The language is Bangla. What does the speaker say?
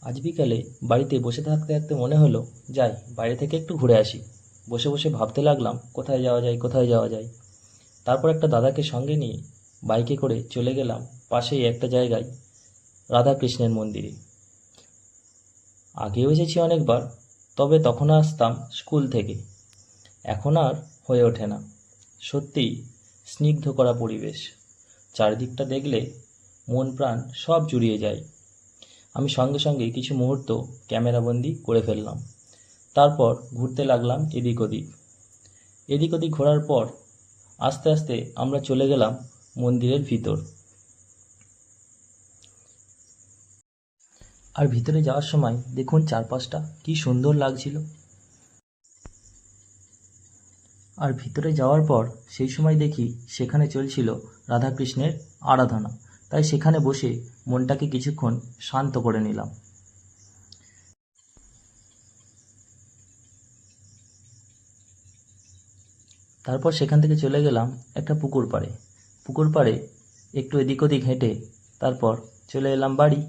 আজ বিকালে বাড়িতে বসে থাকতে থাকতে মনে হলো, যাই, বাইরে থেকে একটু ঘুরে আসি। বসে বসে ভাবতে লাগলাম, কোথায় যাওয়া যায়, কোথায় যাওয়া যায়। তারপর একটা দাদাকে সঙ্গে নিয়ে বাইকে করে চলে গেলাম পাশেই একটা জায়গায়, রাধাকৃষ্ণের মন্দিরে। আগেও এসেছি অনেকবার, তবে তখন আসতাম স্কুল থেকে। এখন আর হয়ে ওঠে না। সত্যিই স্নিগ্ধ করা পরিবেশ। চারিদিকটা দেখলে মন প্রাণ সব জুড়িয়ে যায়। আমি সঙ্গে সঙ্গে কিছু মুহূর্ত ক্যামেরাবন্দি করে ফেললাম। তারপর ঘুরতে লাগলাম এদিক ওদিক। এদিক ওদিক ঘোরার পর আস্তে আস্তে আমরা চলে গেলাম মন্দিরের ভিতর। আর ভিতরে যাওয়ার সময় দেখুন চারপাশটা কি সুন্দর লাগছিল। আর ভিতরে যাওয়ার পর সেই সময় দেখি সেখানে চলছিল রাধাকৃষ্ণের আরাধনা। তাই সেখানে বসে মনটাকে কিছুক্ষণ শান্ত করে নিলাম। তারপর সেখান থেকে চলে গেলাম একটা পুকুর পাড়ে। পুকুর পাড়ে একটু এদিক ওদিক হেঁটে তারপর চলে এলাম বাড়ি।